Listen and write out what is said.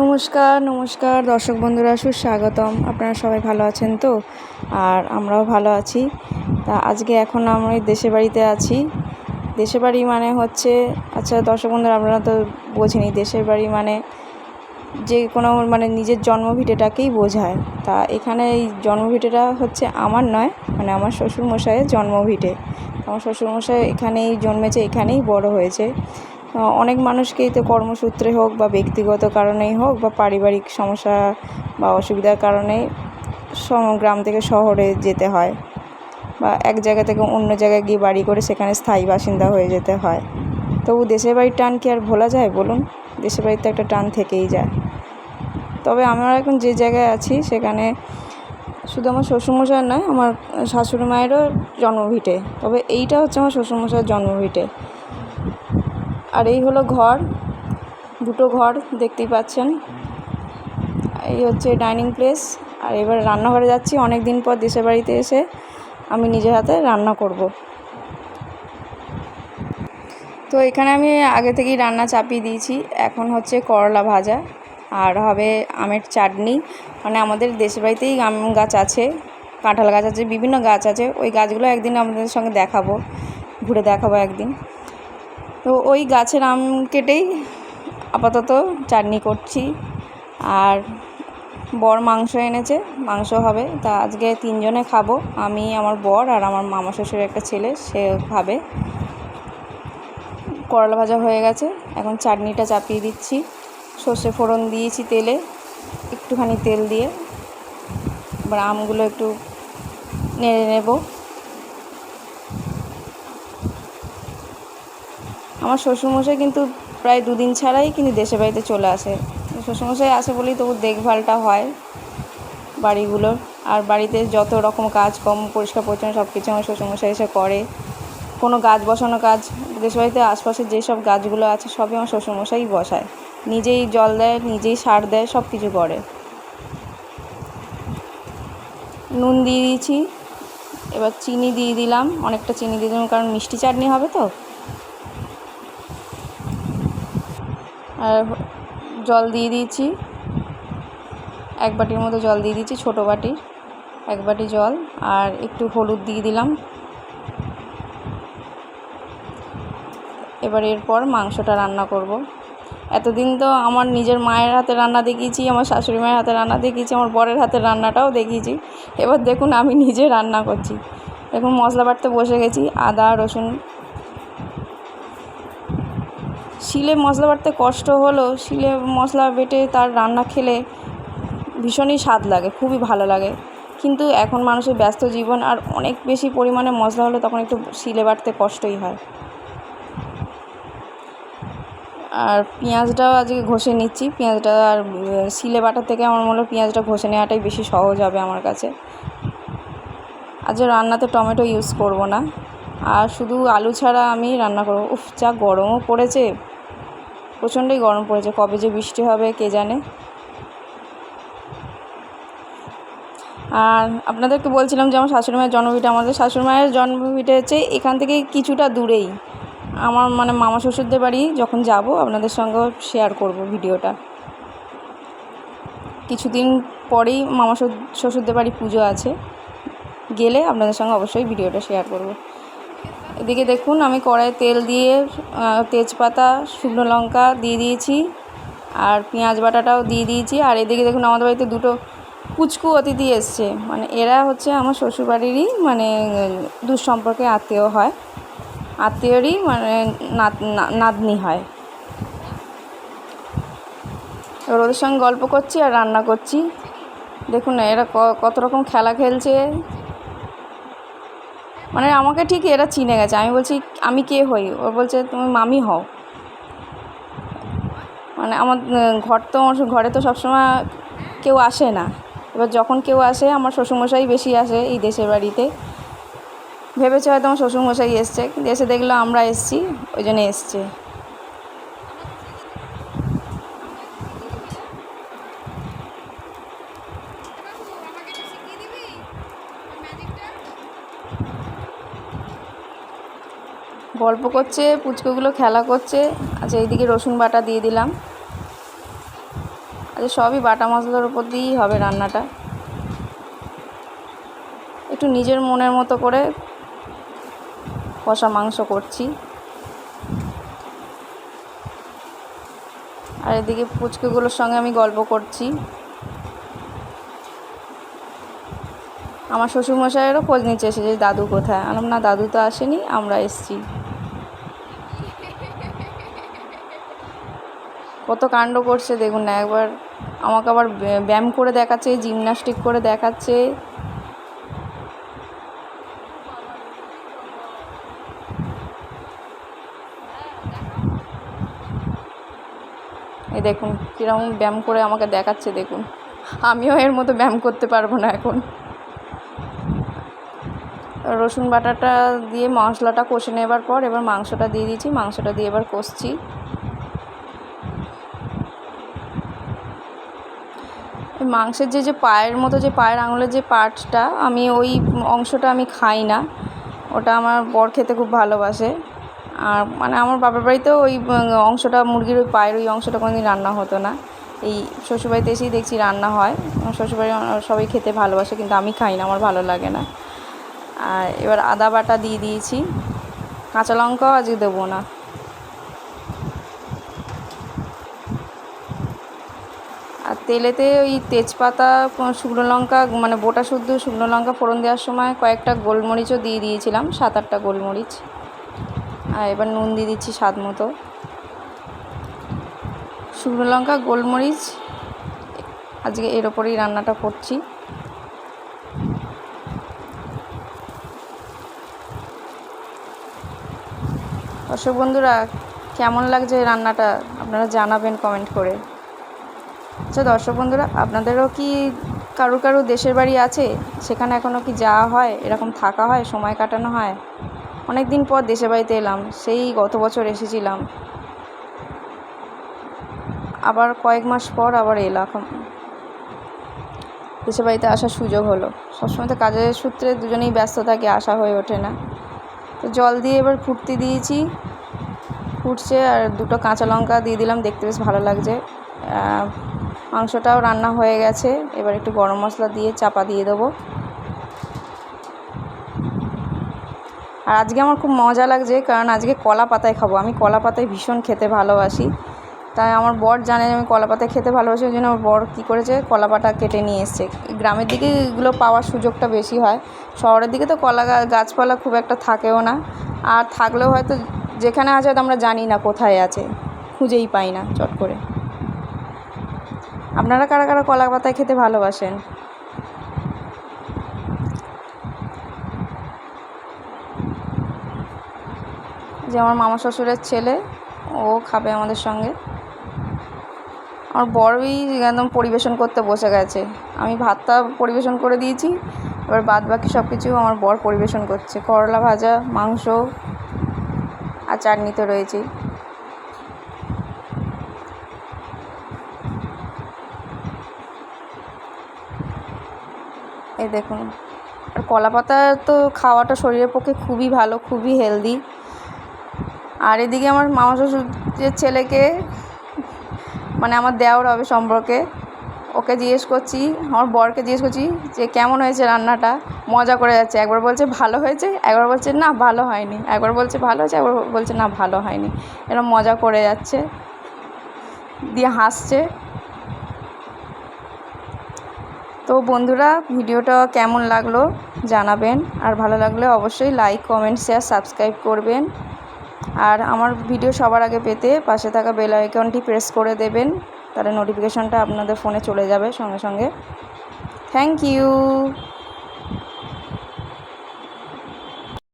নমস্কার নমস্কার। দর্শক বন্ধুরা, সুস্বাগতম। আপনারা সবাই ভালো আছেন তো? আর আমরাও ভালো আছি। তা আজকে এখন আমরা দেশের বাড়িতে আছি। দেশের বাড়ি মানে হচ্ছে আচ্ছা দর্শক বন্ধুরা, আপনারা তো বোঝেনি, দেশের বাড়ি মানে যে কোনো মানে নিজের জন্মভিটেটাকেই বোঝায়। তা এখানে এই জন্মভিটেটা হচ্ছে আমার নয় মানে আমার শ্বশুরমশাইয়ের জন্মভিটে। আমার শ্বশুরমশাই এখানেই জন্মেছে, এখানেই বড় হয়েছে। অনেক মানুষকেই তো কর্মসূত্রে হোক বা ব্যক্তিগত কারণেই হোক বা পারিবারিক সমস্যা বা অসুবিধার কারণে গ্রাম থেকে শহরে যেতে হয় বা এক জায়গা থেকে অন্য জায়গায় গিয়ে বাড়ি করে সেখানে স্থায়ী বাসিন্দা হয়ে যেতে হয়। তবু দেশের বাড়ির টান কি আর ভোলা যায় বলুন? দেশের বাড়িতে একটা টান থেকেই যায়। তবে আমরা এখন যে জায়গায় আছি সেখানে শুধু আমার শ্বশুরমশাই নয়, আমার শাশুড়ি মায়েরও জন্মভিটে। তবে এইটা হচ্ছে আমার শ্বশুরমশাইয়ের জন্মভিটে। আর এই হলো ঘর, দুটো ঘর দেখতেই পাচ্ছেন। এই হচ্ছে ডাইনিং প্লেস। আর এবার রান্নাঘরে যাচ্ছি অনেক দিন পর দেশের বাড়িতে এসে আমি নিজের হাতে রান্না করব। তো এখানে আমি আগে থেকেই রান্না চাপিয়ে দিয়েছি। এখন হচ্ছে করলা ভাজা, আর হবে আমের চাটনি। মানে আমাদের দেশের বাড়িতেই আম গাছ আছে, কাঁঠাল গাছ আছে, বিভিন্ন গাছ আছে। ওই গাছগুলো একদিন আমাদের সঙ্গে দেখাবো, ঘুরে দেখাবো একদিন। তো ওই গাছের আম কেটেই আপাতত চাটনি করছি। আর বর মাংস এনেছে, মাংস হবে। তা আজকে তিনজনে খাব, আমি, আমার বর আর আমার মামা শ্বশুরের একটা ছেলে, সে খাবে। করলা ভাজা হয়ে গেছে, এখন চাটনিটা চাপিয়ে দিচ্ছি। সর্ষে ফোড়ন দিয়েছি তেলে, একটুখানি তেল দিয়ে। এবার আমগুলো একটু নেড়ে নেব। আমার শ্বশুরমশাই কিন্তু প্রায় দুদিন ছাড়াই কিন্তু দেশের বাড়িতে চলে আসে। শ্বশুরমশাই আসে বলেই তবু দেখভালটা হয় বাড়িগুলোর। আর বাড়িতে যত রকম কাজ কম পরিষ্কার পরিচ্ছন্ন সব কিছু আমার শ্বশুরমশাই এসে করে। কোনো গাছ বসানো কাজ, দেশের বাড়িতে আশপাশে যেসব গাছগুলো আছে সবই আমার শ্বশুরমশাই বসায়। নিজেই জল দেয়, নিজেই সার দেয় সব কিছু করে। নুন দিয়ে দিয়েছি, এবার চিনি দিয়ে দিলাম। অনেকটা চিনি দিয়ে দিলাম, কারণ মিষ্টি চাটনি হবে তো। আর জল দিয়ে দিয়েছি। এক বাটির মতো জল দিয়ে দিয়েছি, ছোটো বাটির এক বাটি জল, আর একটু হলুদ দিয়ে দিলাম। এবার এরপর মাংসটা রান্না করব। এতদিন তো আমার নিজের মায়ের হাতে রান্না দেখিয়েছি, আমার শাশুড়ি মায়ের হাতে রান্না দেখিয়েছি, আমার বরের হাতে রান্নাটাও দেখিয়েছি। এবার দেখুন আমি নিজে রান্না করছি। দেখুন মশলা বাটতে বসে গেছি, আদা, রসুন শিলে মশলা বাটতে কষ্ট হলেও শিলে মশলা বেটে তার রান্না খেলে ভীষণই স্বাদ লাগে, খুবই ভালো লাগে। কিন্তু এখন মানুষের ব্যস্ত জীবন আর অনেক বেশি পরিমাণে মশলা হলে তখন একটু শিলে বাটতে কষ্টই হয়। আর পেঁয়াজটাও আজকে ঘষে নিচ্ছি, পেঁয়াজটা আর শিলে বাটার থেকে আমার মনে হয় পেঁয়াজটা ঘষে নেওয়াটাই বেশি সহজ হবে আমার কাছে। আজকে রান্নাতে টমেটো ইউজ করব না। আর শুধু আলু ছাড়া আমি রান্না করব। উফ, যা গরমও পড়েছে। প্রচণ্ডই গরম পড়েছে। কবে যে বৃষ্টি হবে, কে জানে? আর আপনাদেরকে বলছিলাম যে, আমার শাশুড়ি মায়ের জন্মভিটা, আমাদের শাশুড়ি মায়ের জন্মভিটা হচ্ছে এখান থেকে কিছুটা দূরেই। আমার মানে মামা শ্বশুরদের বাড়ি যখন যাব, আপনাদের সঙ্গেও শেয়ার করব ভিডিওটা। কিছুদিন পরেই মামা শ্বশুরদের বাড়ি পুজো আছে। গেলে আপনাদের সঙ্গে অবশ্যই ভিডিওটা শেয়ার করব। এদিকে দেখুন, আমি কড়াই তেল দিয়ে তেজপাতা, শুকনো লঙ্কা দিয়ে দিয়েছি আর পেঁয়াজ বাটাটাও দিয়ে দিয়েছি। আর এদিকে দেখুন, আমাদের বাড়িতে দুটো কুচকু অতিথি এসছে। মানে এরা হচ্ছে আমার শ্বশুরবাড়িরই মানে দুঃসম্পর্কে আত্মীয় হয়। আত্মীয়রই মানে নাতনি হয়। এবার ওদের সঙ্গে গল্প করছি আর রান্না করছি। দেখুন এরা কত রকম খেলা খেলছে। মানে আমাকে ঠিক এরা চিনে গেছে। আমি বলছি, আমি কে হই? ও বলছে, তুমি মামি হও। মানে আমার ঘর তো ঘরে তো সবসময় কেউ আসে না। এবার যখন কেউ আসে, আমার শ্বশুরমশাই বেশি আসে এই দেশের বাড়িতে। ভেবেছে হয়তো আমার শ্বশুরমশাই এসছে। কিন্তু এসে দেখল আমরা এসছি, ওই জন্য এসছে। গল্প করছে, পুচকুগুলো খেলা করছে। আচ্ছা এইদিকে রসুন বাটা দিয়ে দিলাম। আচ্ছা সবই বাটা মশলার উপর দিয়েই হবে রান্নাটা। একটু নিজের মনের মতো করে কষা মাংস করছি। আর এদিকে পুচকেগুলোর সঙ্গে আমি গল্প করছি। আমার শ্বশুরমশাইয়েরও খোঁজ নিচ্ছে এসেছে দাদু কোথায়? আলাম না, দাদু তো আসেনি, আমরা এসছি। কত কাণ্ড করছে, দেখুন না, একবার আমাকে আবার ব্যায়াম করে দেখাচ্ছে জিমনাস্টিক করে দেখাচ্ছে। এই দেখুন কীরকম ব্যায়াম করে আমাকে দেখাচ্ছে, দেখুন। আমিও এর মতো ব্যায়াম করতে পারব না এখন। রসুন বাটাটা দিয়ে মশলাটা কষে নেবার পর এবার মাংসটা দিয়ে দিয়েছি মাংসটা দিয়ে এবার কষছি। মাংসের যে যে পায়ের মতো যে পায়ের আঙুলের যে পার্টটা আমি ওই অংশটা আমি খাই না। ওটা আমার বর খেতে খুব ভালোবাসে। আর মানে আমার বাবার বাড়িতেও ওই অংশটা, মুরগির ওই পায়ের ওই অংশটা কোনোদিন রান্না হতো না। এই শ্বশুরবাড়িতে এসেই দেখছি রান্না হয়। আমার শ্বশুরবাড়ি সবাই খেতে ভালোবাসে, কিন্তু আমি খাই না, আমার ভালো লাগে না। আর এবার আদা বাটা দিয়ে দিয়েছি। কাঁচা লঙ্কাও আজকে দেবো না। আর তেলেতে ওই তেজপাতা, শুকনো লঙ্কা মানে গোটা শুদ্ধ শুকনো লঙ্কা ফোড়ন দেওয়ার সময় কয়েকটা গোলমরিচও দিয়ে দিয়েছিলাম, সাত আটটা গোলমরিচ। আর এবার নুন দিয়ে দিচ্ছি স্বাদ মতো। শুকনো লঙ্কা, গোলমরিচ, আজকে এর ওপরেই রান্নাটা করছি। দর্শক বন্ধুরা, কেমন লাগছে রান্নাটা? আপনারা জানাবেন কমেন্ট করে। আচ্ছা দর্শক বন্ধুরা, আপনাদেরও কি কারও কারও দেশের বাড়ি আছে? সেখানে এখনও কি যাওয়া হয়? এরকম থাকা হয়? সময় কাটানো হয়? অনেক দিন পর দেশের বাড়িতে এলাম, সেই গত বছর এসেছিলাম। আবার কয়েক মাস পর আবার এলাম দেশের বাড়িতে আসার সুযোগ হলো। সবসময় তো কাজের সূত্রে দুজনেই ব্যস্ত থাকি আসা হয়ে ওঠে না। তো জল দিয়ে এবার ফুটতে দিয়েছি। ফুটছে আর দুটো কাঁচা লঙ্কা দিয়ে দিলাম, দেখতে বেশ ভালো লাগছে। মাংসটাও রান্না হয়ে গেছে। এবার একটু গরম মশলা দিয়ে চাপা দিয়ে দেবো। আর আজকে আমার খুব মজা লাগছে, কারণ আজকে কলা পাতায় খাব। আমি কলা পাতায় ভীষণ খেতে ভালোবাসি। তাই আমার বর জানে আমি কলা পাতায় খেতে ভালোবাসি, ওই জন্য আমার বর কী করেছে, কলা পাতা কেটে নিয়ে এসছে। গ্রামের দিকে এগুলো পাওয়ার সুযোগটা বেশি হয়। শহরের দিকে তো কলা গাছপালা খুব একটা থাকেও না। আর থাকলেও হয়তো যেখানে আছে হয়তো আমরা জানি না কোথায় আছে। খুঁজেই পাই না চট করে। আপনারা কারা কারা কলা পাতায় খেতে ভালোবাসেন? যে আমার মামা শ্বশুরের ছেলে, ও খাবে আমাদের সঙ্গে। আমার বড়ই একদম পরিবেশন করতে বসে গেছে। আমি ভাতটা পরিবেশন করে দিয়েছি, এবার বাদ বাকি সব কিছু আমার বর পরিবেশন করছে। করলা ভাজা, মাংস আর চাটনি তো রয়েছেই এই দেখুন। আর কলা পাতা তো খাওয়াটা শরীরের পক্ষে খুবই ভালো, খুবই হেলদি আর এদিকে আমার মামা শ্বশুরের ছেলেকে মানে আমার দেওয়ার হবে সম্পর্কে, ওকে জিজ্ঞেস করছি, আমার বরকে জিজ্ঞেস করছি যে কেমন হয়েছে রান্নাটা? মজা করে যাচ্ছে। একবার বলছে ভালো হয়েছে, একবার বলছে না, ভালো হয়নি। একবার বলছে ভালো হয়েছে, একবার বলছে না, ভালো হয়নি। এরকম মজা করে যাচ্ছে, দিয়ে হাসছে। তো বন্ধুরা, ভিডিওটা কেমন লাগল জানাবেন। আর ভালো লাগলে অবশ্যই লাইক কমেন্ট শেয়ার সাবস্ক্রাইব করবেন। আর আমার ভিডিও সবার আগে পেতে পাশে থাকা বেল আইকনটি প্রেস করে দেবেন। তাহলে নোটিফিকেশনটা আপনাদের ফোনে চলে যাবে সঙ্গে সঙ্গে। Thank you